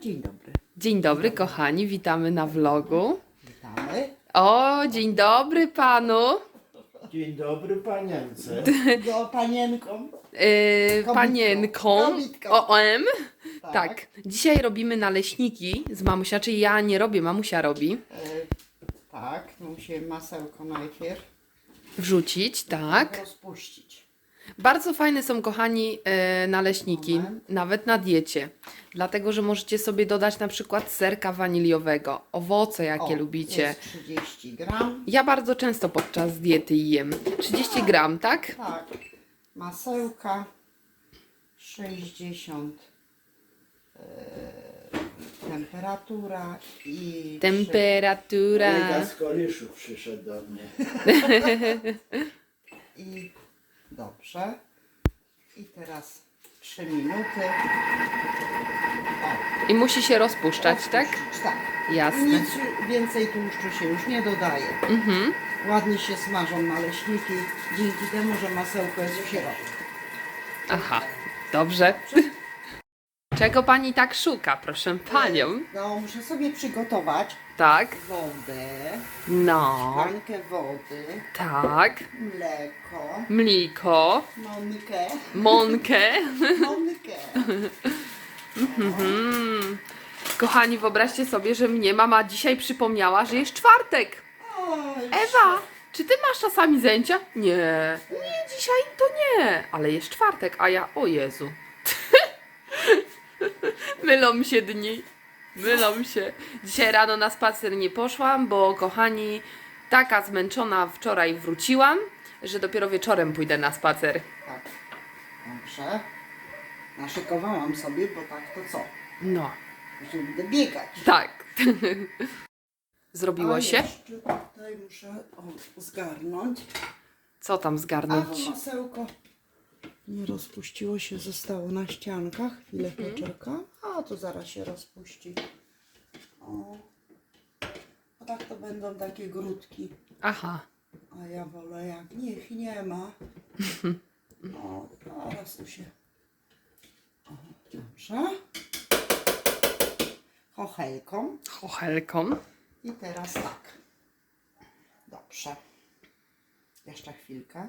Dzień dobry. Dzień dobry, kochani, witamy na vlogu. Witamy. O, dzień dobry panu. Dzień dobry panience. Do panienką. Yy, panienką. Kobitką. OM. Tak. Dzisiaj robimy naleśniki z mamusia, czyli ja nie robię, mamusia robi. E, tak, musi masełko najpierw Wrzucić, tak. rozpuścić. Bardzo fajne są, kochani, e, naleśniki, Moment. nawet na diecie. Dlatego, że możecie sobie dodać na przykład serka waniliowego, owoce jakie O, lubicie. Jest 30 gram. Ja bardzo często podczas diety jem. 30 gram, tak? Tak. Masełka 60 e, temperatura i Temperatura. Kolega z Koliszu przyszedł do mnie. I dobrze. I teraz 3 minuty. O, I musi się rozpuszczać, tak? Tak. Jasne. Nic więcej tłuszczu się już nie dodaje. Mhm. Ładnie się smażą naleśniki, dzięki temu, że masełko jest w środku. Aha, dobrze. Czego pani tak szuka, proszę panią? No, muszę sobie przygotować Tak, wodę, no, szklankę wody, tak, mleko, mliko, monkę, monkę. monkę. Mhm. Kochani, wyobraźcie sobie, że mnie mama dzisiaj przypomniała, że jest czwartek. Oj, Ewa, czy ty masz czasami zajęcia? Nie, nie, dzisiaj to nie, ale jest czwartek, a ja, o Jezu. Mylą się dni, mylą się. Dzisiaj rano na spacer nie poszłam, bo kochani, taka zmęczona wczoraj wróciłam, że dopiero wieczorem pójdę na spacer. Tak, dobrze. Naszykowałam sobie, bo tak to co? No, Że będę biegać. tak. Zrobiło A się? jeszcze tutaj muszę o, zgarnąć. Co tam A zgarnąć? bo masełko nie rozpuściło się, zostało na ściankach. Chwilę Mhm. poczekam. A to zaraz się rozpuści. O. A tak to będą takie grudki. Aha, A ja wolę jak niech nie ma. O, teraz tu się. O, dobrze. Chochelką. chochelką. I teraz tak. Dobrze. Jeszcze chwilkę.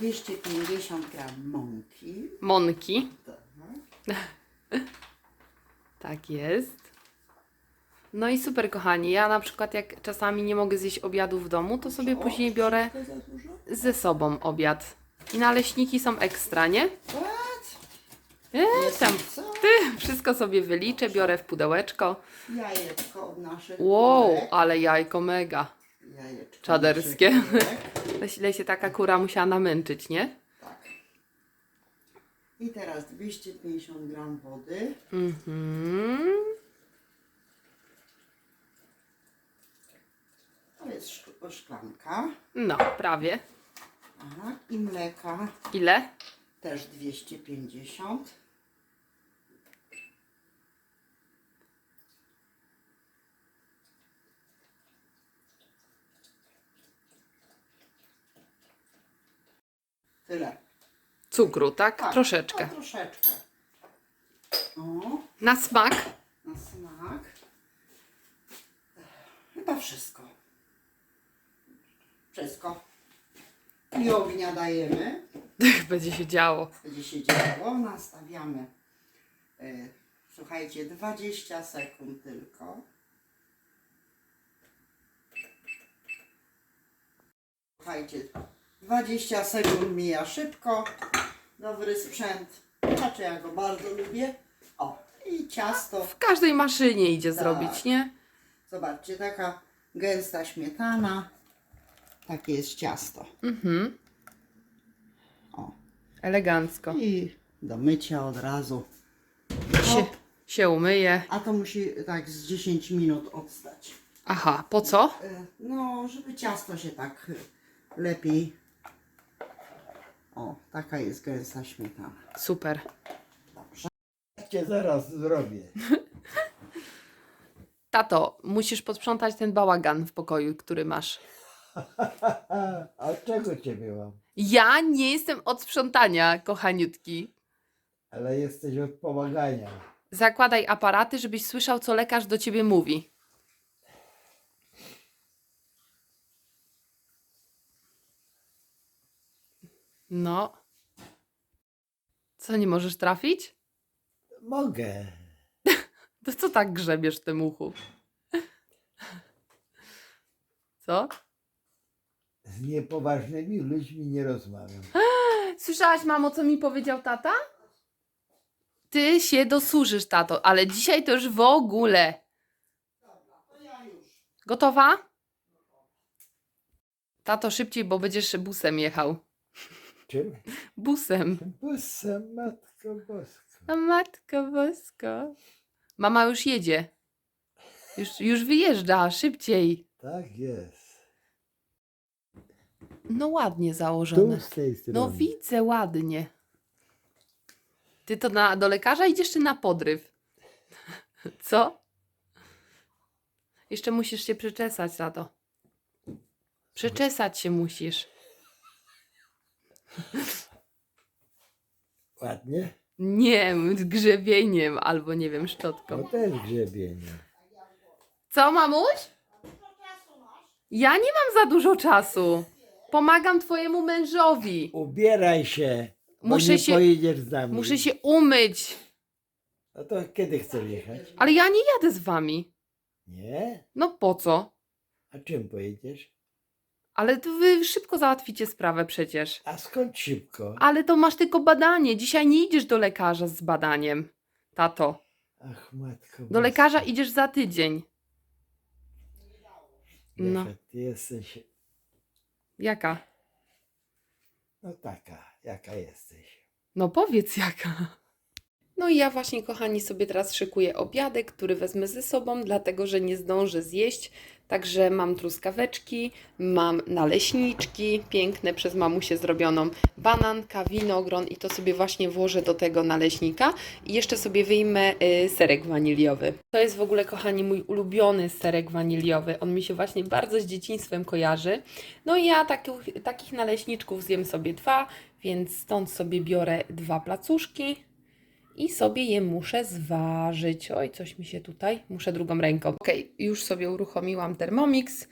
250 gram mąki. Monki. Tak. Tak jest. No i super, kochani. Ja na przykład, jak czasami nie mogę zjeść obiadu w domu, to sobie O, później biorę troszkę za dużo? ze sobą obiad. I naleśniki są ekstra, nie? What? E, Jest tam co? wszystko sobie wyliczę, biorę w pudełeczko. Jajeczko od naszych Wow, kurek. ale jajko mega. Jajeczko czaderskie. Ile się taka kura musiała namęczyć, nie? Tak. I teraz 250 gram wody. Mhm. To jest szk- szklanka. No, prawie. Aha. I mleka Ile? też 250. Tyle. Cukru, tak? Tak, Troszeczkę. No, troszeczkę. O, Na smak? na smak. Chyba wszystko. Wszystko. I ognia dajemy. Będzie się działo. Będzie się działo. Nastawiamy. y, słuchajcie, 20 sekund tylko. Słuchajcie, 20 sekund mija szybko. Dobry sprzęt. Znaczy ja go bardzo lubię. O, i ciasto. W każdej maszynie idzie Tak. zrobić, nie? Zobaczcie, taka gęsta śmietana. Takie jest ciasto. Mhm. O. Elegancko. I do mycia od razu. Się, się umyje. A to musi tak z 10 minut odstać. Aha, po co? E, No, żeby ciasto się tak lepiej. O, taka jest gęsta śmietana. Super. Dobrze. Cię zaraz zrobię. Tato, musisz posprzątać ten bałagan w pokoju, który masz. A czego ciebie mam? Ja nie jestem od sprzątania, kochaniutki. Ale jesteś od pomagania. Zakładaj aparaty, żebyś słyszał, co lekarz do ciebie mówi. No. Co, nie możesz trafić? Mogę. To co tak grzebiesz w tym uchu? Co? Z niepoważnymi ludźmi nie rozmawiam. Słyszałaś, mamo, co mi powiedział tata? Ty się dosłużysz, tato, ale dzisiaj to już w ogóle. Gotowa? Tato, szybciej, bo będziesz busem jechał. Czym? Busem. Busem, matko boska. A matko bosko. Mama już jedzie. Już, już wyjeżdża, szybciej. Tak jest. No ładnie Tu założone. z tej strony. No widzę ładnie. Ty to na, do lekarza idziesz czy na podryw? Co? Jeszcze musisz się przyczesać, tato. Przyczesać się musisz. Ładnie? Nie, grzebieniem albo nie wiem, No szczotką. też grzebienie. Co, mamuś? Ja nie mam za dużo czasu. Pomagam twojemu mężowi. Ubieraj się. Bo Muszę nie się- pojedziesz z nami. Muszę się umyć. No to kiedy chcesz jechać? Ale ja nie jadę z wami. Nie? No po co? A czym pojedziesz? Ale to wy szybko załatwicie sprawę przecież. A skąd szybko? Ale to masz tylko badanie. Dzisiaj nie idziesz do lekarza z badaniem. Tato. Ach, matko. Do boska. lekarza idziesz za tydzień. No. Jaka ty jesteś. Jaka? No taka, jaka jesteś. No powiedz jaka. No i ja właśnie, kochani, sobie teraz szykuję obiadek, który wezmę ze sobą, dlatego że nie zdążę zjeść. Także mam truskaweczki, mam naleśniczki, piękne przez mamusię zrobioną, bananka, winogron i to sobie właśnie włożę do tego naleśnika. I jeszcze sobie wyjmę y, serek waniliowy. To jest w ogóle, kochani, mój ulubiony serek waniliowy. On mi się właśnie bardzo z dzieciństwem kojarzy. No i ja takich, takich naleśniczków zjem sobie dwa, więc stąd sobie biorę dwa placuszki i sobie je muszę zważyć. Oj, coś mi się tutaj, muszę drugą ręką. Ok, już sobie uruchomiłam Thermomix.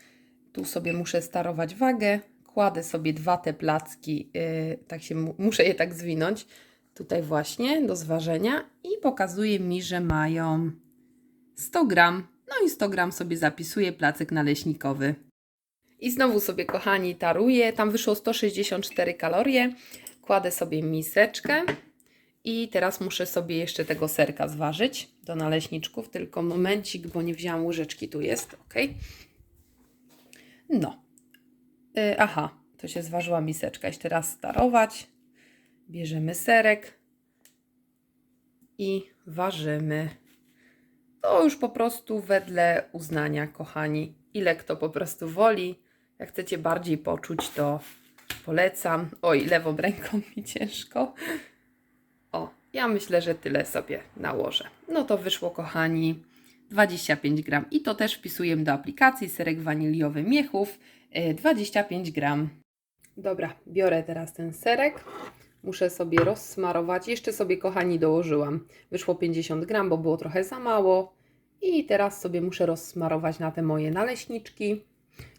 Tu sobie muszę starować wagę. Kładę sobie dwa te placki, yy, tak się mu, muszę je tak zwinąć. Tutaj właśnie do zważenia i pokazuje mi, że mają 100 gram. No i 100 gram sobie zapisuję placek naleśnikowy. I znowu sobie, kochani, taruję. Tam wyszło 164 kalorie. Kładę sobie miseczkę. I teraz muszę sobie jeszcze tego serka zważyć do naleśniczków. Tylko momencik, bo nie wzięłam łyżeczki. Tu jest, ok. No. Y, aha, to się zważyła miseczka. Jeszcze raz starować. Bierzemy serek i ważymy. To już po prostu wedle uznania, kochani. Ile kto po prostu woli. Jak chcecie bardziej poczuć, to polecam. Oj, lewą ręką mi ciężko. O, ja myślę, że tyle sobie nałożę. No to wyszło, kochani, 25 gram. I to też wpisuję do aplikacji serek waniliowy Miechów, y, 25 gram. Dobra, biorę teraz ten serek. Muszę sobie rozsmarować. Jeszcze sobie, kochani, dołożyłam. Wyszło 50 gram, bo było trochę za mało. I teraz sobie muszę rozsmarować na te moje naleśniczki.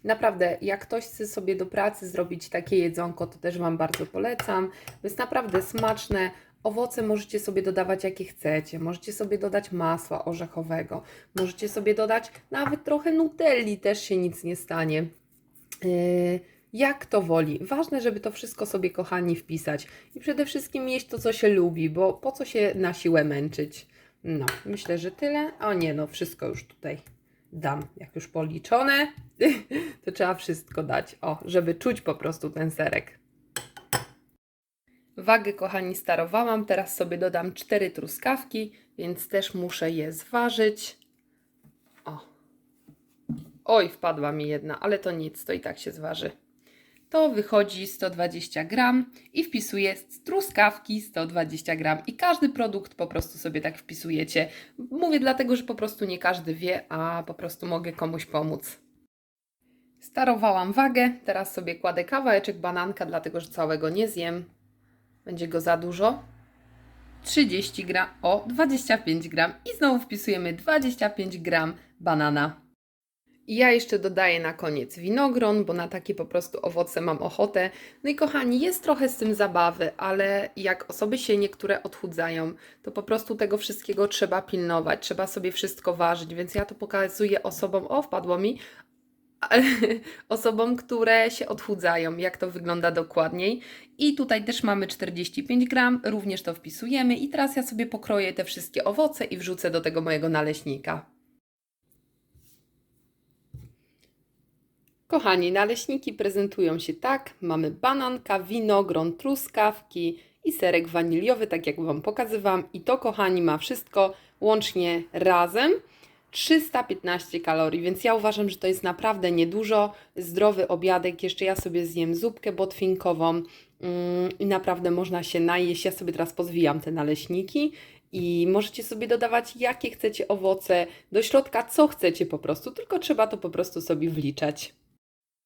Naprawdę, jak ktoś chce sobie do pracy zrobić takie jedzonko, to też Wam bardzo polecam. Jest naprawdę smaczne. Owoce możecie sobie dodawać jakie chcecie. Możecie sobie dodać masła orzechowego. Możecie sobie dodać nawet trochę nutelli, też się nic nie stanie. Yy, jak to woli. Ważne, żeby to wszystko sobie, kochani, wpisać. I przede wszystkim jeść to, co się lubi, bo po co się na siłę męczyć? No, myślę, że tyle. O nie, no wszystko już tutaj dam. Jak już policzone, to trzeba wszystko dać. O, żeby czuć po prostu ten serek. Wagę, kochani, starowałam. Teraz sobie dodam cztery truskawki, więc też muszę je zważyć. O. Oj, wpadła mi jedna, ale to nic, to i tak się zważy. To wychodzi 120 gram i wpisuję truskawki 120 gram. I każdy produkt po prostu sobie tak wpisujecie. Mówię dlatego, że po prostu nie każdy wie, a po prostu mogę komuś pomóc. Starowałam wagę, teraz sobie kładę kawałeczek bananka, dlatego że całego nie zjem. Będzie go za dużo. 30 gram, o 25 gram i znowu wpisujemy 25 gram banana. I ja jeszcze dodaję na koniec winogron, bo na takie po prostu owoce mam ochotę. No i kochani, jest trochę z tym zabawy, ale jak osoby się niektóre odchudzają, to po prostu tego wszystkiego trzeba pilnować, trzeba sobie wszystko ważyć, więc ja to pokazuję osobom, o wpadło mi, osobom, które się odchudzają, jak to wygląda dokładniej. I tutaj też mamy 45 gram, również to wpisujemy. I teraz ja sobie pokroję te wszystkie owoce i wrzucę do tego mojego naleśnika. Kochani, naleśniki prezentują się tak. Mamy bananka, winogron, truskawki i serek waniliowy, tak jak Wam pokazywałam. I to, kochani, ma wszystko łącznie razem 315 kalorii, więc ja uważam, że to jest naprawdę niedużo. Zdrowy obiadek. Jeszcze ja sobie zjem zupkę botwinkową mm, i naprawdę można się najeść. Ja sobie teraz pozwijam te naleśniki i możecie sobie dodawać jakie chcecie owoce do środka, co chcecie po prostu, tylko trzeba to po prostu sobie wliczać.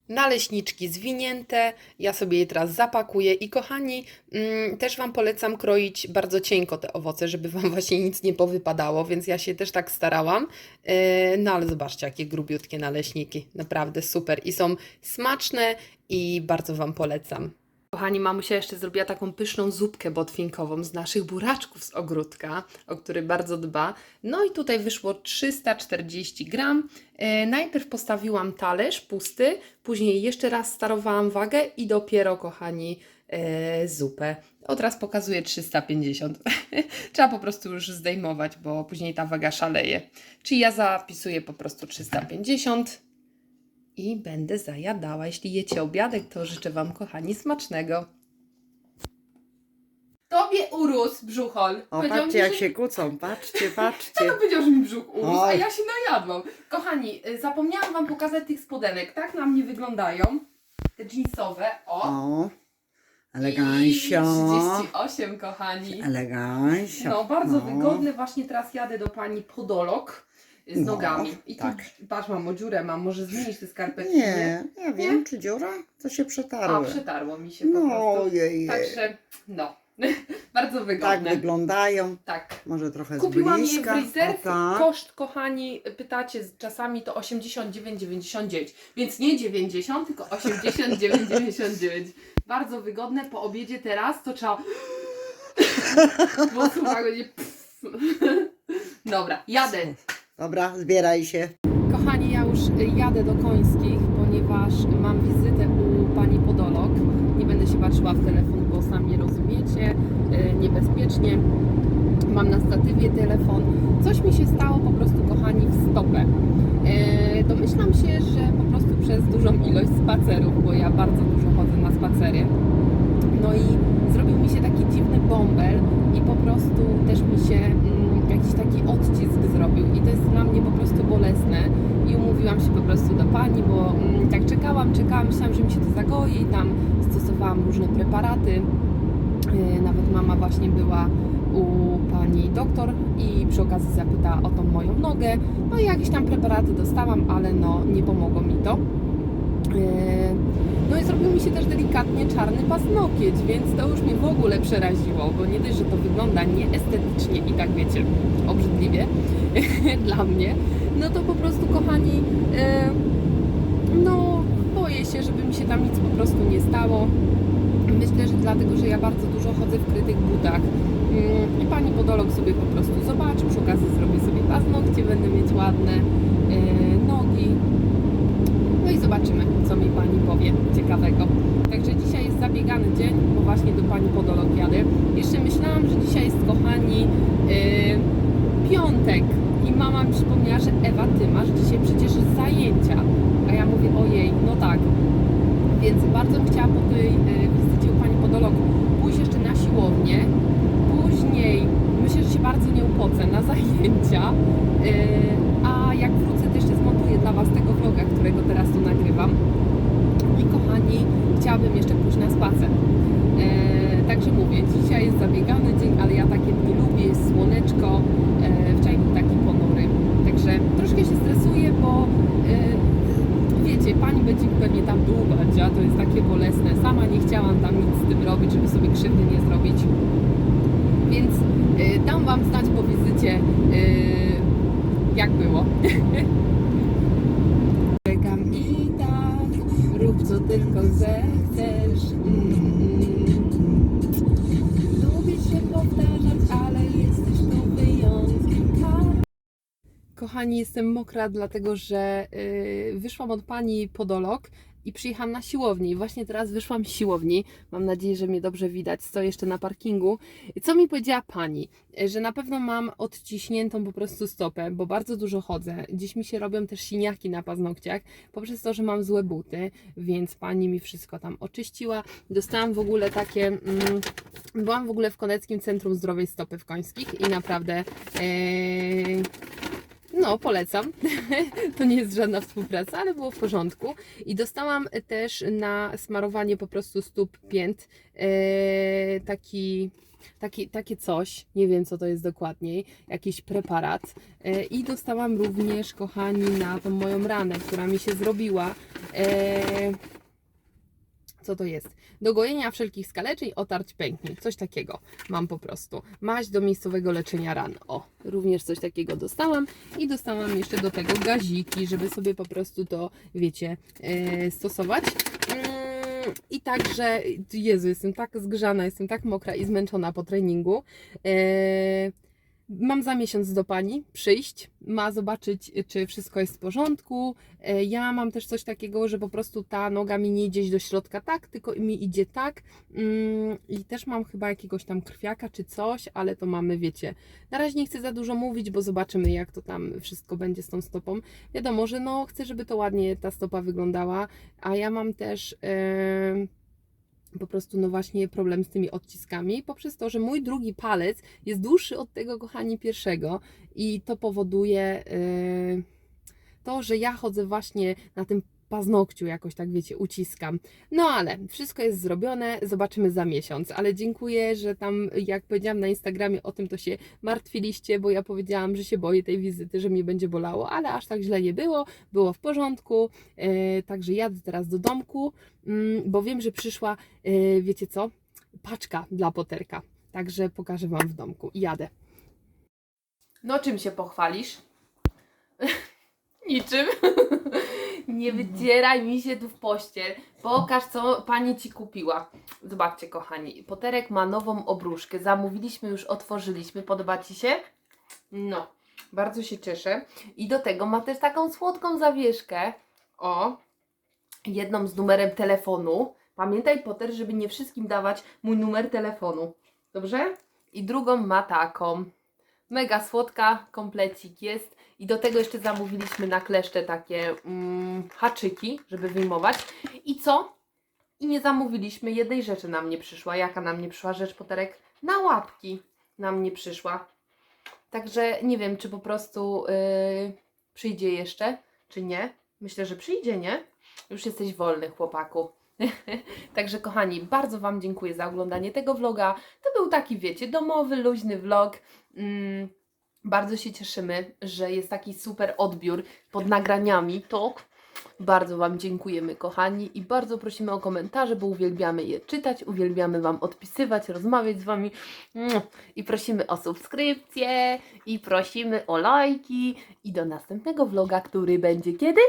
Naleśniczki zwinięte, ja sobie je teraz zapakuję i kochani, mm, też Wam polecam kroić bardzo cienko te owoce, żeby Wam właśnie nic nie powypadało, więc ja się też tak starałam. Yy, no ale zobaczcie, jakie grubiutkie naleśniki, naprawdę super i są smaczne i bardzo Wam polecam. Kochani, mamusia jeszcze zrobiła taką pyszną zupkę botwinkową z naszych buraczków z ogródka, o który bardzo dba. No i tutaj wyszło 340 gram. E, najpierw postawiłam talerz pusty, później jeszcze raz starowałam wagę i dopiero, kochani, e, zupę. Od raz pokazuję 350. Trzeba po prostu już zdejmować, bo później ta waga szaleje. Czyli ja zapisuję po prostu 350 i będę zajadała. Jeśli jecie obiadek, to życzę Wam, kochani, smacznego. Tobie urósł brzuchol. O, Powiedział patrzcie mi, jak że- się kłócą, patrzcie, patrzcie. powiedział, że mi brzuch urósł, a Oj. ja się najadłam. Kochani, y, zapomniałam Wam pokazać tych spodenek. Tak na mnie wyglądają. Te jeansowe. O. O, I elegancio. 38, kochani. Elegancio. No, bardzo No. wygodne. Właśnie teraz jadę do pani podolog z No, nogami. I tu, tak. patrz, mamo, dziurę mam. Może zmienić te skarpetki? Nie, ja wiem, czy dziura? To się A, przetarły. przetarło mi się po No, prostu. ojej. Także, no, bardzo Tak wygodne. wyglądają. Tak. Może trochę Kupiłam je w. O, tak. Koszt, kochani, pytacie czasami to 89,99. Więc nie 90, tylko 89,99. Bardzo wygodne. Po obiedzie teraz to trzeba. Bo słuchaj, będzie. Dobra, jadę. Dobra, zbieraj się. Kochani, ja już jadę do Końskich, ponieważ mam wizytę u pani podolog. Nie będę się patrzyła w telefon, bo sami rozumiecie, e, niebezpiecznie. Mam na statywie telefon. Coś mi się stało po prostu, kochani, w stopę. E, Domyślam się, że po prostu przez dużą ilość spacerów, bo ja bardzo dużo chodzę na spacery. No i zrobił mi się taki dziwny bąbel i po prostu też mi się jakiś taki odcisk zrobił i to jest dla mnie po prostu bolesne i umówiłam się po prostu do pani, bo mm, tak czekałam, czekałam, myślałam, że mi się to zagoi i tam stosowałam różne preparaty. Yy, Nawet mama właśnie była u pani doktor i przy okazji zapytała o tą moją nogę. No i jakieś tam preparaty dostałam, ale no nie pomogło mi to. Zrobił mi się też delikatnie czarny paznokieć, więc to już mnie w ogóle przeraziło, bo nie dość, że to wygląda nieestetycznie i tak wiecie, obrzydliwie dla mnie, no to po prostu kochani, yy, no boję się, żeby mi się tam nic po prostu nie stało. Myślę, że dlatego, że ja bardzo dużo chodzę w krytych butach. I pani podolog sobie po prostu zobaczy, przy okazji zrobię sobie paznokcie, będę mieć ładne yy, nogi. Zobaczymy, co mi pani powie ciekawego. Także dzisiaj jest zabiegany dzień, bo właśnie do pani podolog. Jeszcze myślałam, że dzisiaj jest, kochani, yy, piątek. I mama mi przypomniała, że Ewa, ty masz dzisiaj przecież zajęcia. A ja mówię, ojej, no tak. Więc bardzo bym chciała po tej yy, wizycie u pani podolog pójść jeszcze na siłownię. Później myślę, że się bardzo nie upocę na zajęcia. Yy, a jak wrócę, to jeszcze zmontuję dla Was tego vloga, którego teraz tu nagrywam. I kochani, chciałabym jeszcze pójść na spacer. Yy, także mówię, dzisiaj jest zabiegany dzień, ale ja takie dni lubię, jest słoneczko. Yy, wczoraj był taki ponury. Także troszkę się stresuję, bo yy, wiecie, pani będzie mi pewnie tam dłubać, a to jest takie bolesne. Sama nie chciałam tam nic z tym robić, żeby sobie krzywdy nie zrobić. Więc Wam znać po wizycie, yy, jak było. Czekam i tak, rób co tylko zechcesz. Mm. Lubię się powtarzać, ale jesteś tu wyjątkiem. Kochani, jestem mokra, dlatego że yy, wyszłam od pani podolog i przyjechałam na siłownię. Właśnie teraz wyszłam z siłowni. Mam nadzieję, że mnie dobrze widać. Stoję jeszcze na parkingu. Co mi powiedziała pani? Y, Że na pewno mam odciśniętą po prostu stopę, bo bardzo dużo chodzę. Dziś mi się robią też siniaki na paznokciach, poprzez to, że mam złe buty, więc pani mi wszystko tam oczyściła. Dostałam w ogóle takie. Mm, byłam w ogóle w Koneckim Centrum Zdrowej Stopy w Końskich i naprawdę. Yy, no, polecam. to nie jest żadna współpraca, ale było w porządku. I dostałam też na smarowanie po prostu stóp pięt e, taki, taki, takie coś, nie wiem co to jest dokładniej, jakiś preparat. E, I dostałam również, kochani, na tą moją ranę, która mi się zrobiła. Co to jest? Do gojenia wszelkich skaleczeń, otarć pęknięć. Coś takiego mam po prostu. Maść do miejscowego leczenia ran. O, również coś takiego dostałam. I dostałam jeszcze do tego gaziki, żeby sobie po prostu to, wiecie, e, stosować. Mm, I także, Jezu, jestem tak zgrzana, jestem tak mokra i zmęczona po treningu. E, Mam za miesiąc do pani przyjść, ma zobaczyć, czy wszystko jest w porządku. E, Ja mam też coś takiego, że po prostu ta noga mi nie idzie do środka tak, tylko mi idzie tak. Mm, I też mam chyba jakiegoś tam krwiaka czy coś, ale to mamy, wiecie. Na razie nie chcę za dużo mówić, bo zobaczymy, jak to tam wszystko będzie z tą stopą. Wiadomo, że no, chcę, żeby to ładnie ta stopa wyglądała, a ja mam też. em, po prostu, no właśnie, problem z tymi odciskami, poprzez to, że mój drugi palec jest dłuższy od tego, kochani, pierwszego, i to powoduje yy, to, że ja chodzę właśnie na tym paznokciu, jakoś tak wiecie, uciskam. No ale wszystko jest zrobione, zobaczymy za miesiąc. Ale dziękuję, że tam, jak powiedziałam na Instagramie o tym, to się martwiliście, bo ja powiedziałam, że się boję tej wizyty, że mnie będzie bolało, ale aż tak źle nie było, było w porządku. Yy, także jadę teraz do domku, mm, bo wiem, że przyszła, yy, wiecie co, paczka dla poterka. Także pokażę Wam w domku jadę. No czym się pochwalisz? Niczym. Nie wydzieraj mi się tu w pościel. Pokaż, co pani ci kupiła. Zobaczcie, kochani. Poterek ma nową obruszkę. Zamówiliśmy, już otworzyliśmy. Podoba ci się? No, bardzo się cieszę. I do tego ma też taką słodką zawieszkę. O, jedną z numerem telefonu. Pamiętaj, Poter, żeby nie wszystkim dawać mój numer telefonu. Dobrze? I drugą ma taką. Mega słodka, komplecik jest. I do tego jeszcze zamówiliśmy na kleszcze takie mm, haczyki, żeby wyjmować. I co? I nie zamówiliśmy jednej rzeczy nam nie przyszła. Jaka nam nie przyszła rzecz, Poterek? Na łapki nam nie przyszła. Także nie wiem, czy po prostu yy, przyjdzie jeszcze, czy nie. Myślę, że przyjdzie, nie? Już jesteś wolny, chłopaku. Także kochani, bardzo Wam dziękuję za oglądanie tego vloga. To był taki, wiecie, domowy, luźny vlog. Mm, bardzo się cieszymy, że jest taki super odbiór pod nagraniami, tak? Bardzo Wam dziękujemy, kochani, i bardzo prosimy o komentarze, bo uwielbiamy je czytać, uwielbiamy Wam odpisywać, rozmawiać z Wami i prosimy o subskrypcje, i prosimy o lajki, i do następnego vloga, który będzie kiedy?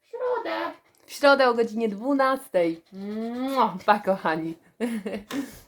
W środę. W środę o godzinie 12. Mua, Pa, kochani.